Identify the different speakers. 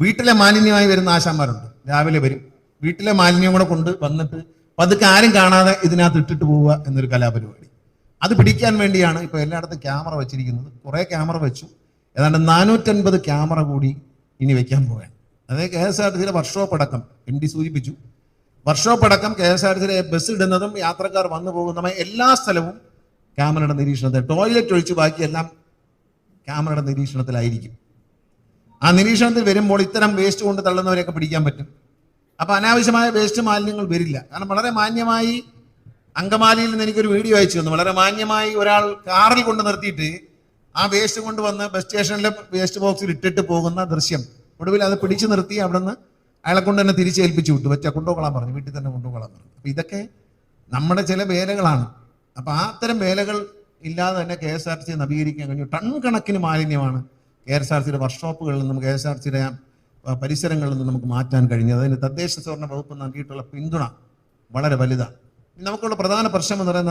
Speaker 1: വീട്ടിലെ മാലിന്യമായി വരുന്ന ആശാന്മാരുണ്ട്. രാവിലെ വരും. വീട്ടിലെ മാലിന്യം കൂടെ കൊണ്ട് വന്നിട്ട് പതുക്കെ ആരും കാണാതെ ഇതിനകത്ത് ഇട്ടിട്ട് പോവുക എന്നൊരു കലാപരിപാടി. അത് പിടിക്കാൻ വേണ്ടിയാണ് ഇപ്പോൾ എല്ലായിടത്തും ക്യാമറ വെച്ചിരിക്കുന്നത്. കുറേ ക്യാമറ വെച്ചു. ഏതാണ്ട് നാനൂറ്റൻപത് ക്യാമറ കൂടി ഇനി വെക്കാൻ പോവുകയാണ്. അതായത് കെ എസ് ആർ ടി സിയിലെ അടക്കം എം ഡി സൂചിപ്പിച്ചു. വർക്ക്ഷോപ്പ് അടക്കം കെ എസ് ആർ ടി സിയിലെ ബസ് ഇടുന്നതും യാത്രക്കാർ വന്നു പോകുന്നതുമായ എല്ലാ സ്ഥലവും ക്യാമറയുടെ നിരീക്ഷണത്തിൽ ടോയ്ലറ്റ് ഒഴിച്ച് ബാക്കിയെല്ലാം ക്യാമറയുടെ നിരീക്ഷണത്തിലായിരിക്കും. ആ നിരീക്ഷണത്തിൽ വരുമ്പോൾ ഇത്തരം വേസ്റ്റ് കൊണ്ട് തള്ളുന്നവരെയൊക്കെ പിടിക്കാൻ പറ്റും. അപ്പോൾ അനാവശ്യമായ വേസ്റ്റ് മാലിന്യങ്ങൾ വരില്ല. കാരണം വളരെ മാന്യമായി അങ്കമാലിയിൽ നിന്ന് എനിക്കൊരു വീഡിയോ അയച്ചു തന്നു. വളരെ മാന്യമായി ഒരാൾ കാറിൽ കൊണ്ട് നിർത്തിയിട്ട് ആ വേസ്റ്റ് കൊണ്ടുവന്ന് ബസ് സ്റ്റേഷനിലെ വേസ്റ്റ് ബോക്സിൽ ഇട്ടിട്ട് പോകുന്ന ദൃശ്യം. ഒടുവിൽ അത് പിടിച്ചു നിർത്തി അവിടെ നിന്ന് അയാളെ കൊണ്ട് തന്നെ തിരിച്ചേൽപ്പിച്ചു വിട്ടു. പറ്റ കൊണ്ടുപോകാൻ പറഞ്ഞു. വീട്ടിൽ തന്നെ കൊണ്ടുപോകാൻ പറഞ്ഞു. അപ്പം ഇതൊക്കെ നമ്മുടെ ചില വേലകളാണ്. അപ്പം ആ അത്തരം വേലകൾ ഇല്ലാതെ തന്നെ K S R T C നവീകരിക്കാൻ കഴിഞ്ഞു. ടൺ കണക്കിന് മാലിന്യമാണ് കെ എസ് ആർ സിയുടെ വർക്ക്ഷോപ്പുകളിൽ നിന്നും കെ എസ് ആർ സിയുടെ പരിസരങ്ങളിൽ നിന്നും നമുക്ക് മാറ്റാൻ കഴിഞ്ഞത് അതിന് തദ്ദേശ സ്വർണ വകുപ്പ് നൽകിയിട്ടുള്ള പിന്തുണ വളരെ വലുതാണ്. നമുക്കുള്ള പ്രധാന പ്രശ്നം എന്ന് പറയുന്നത്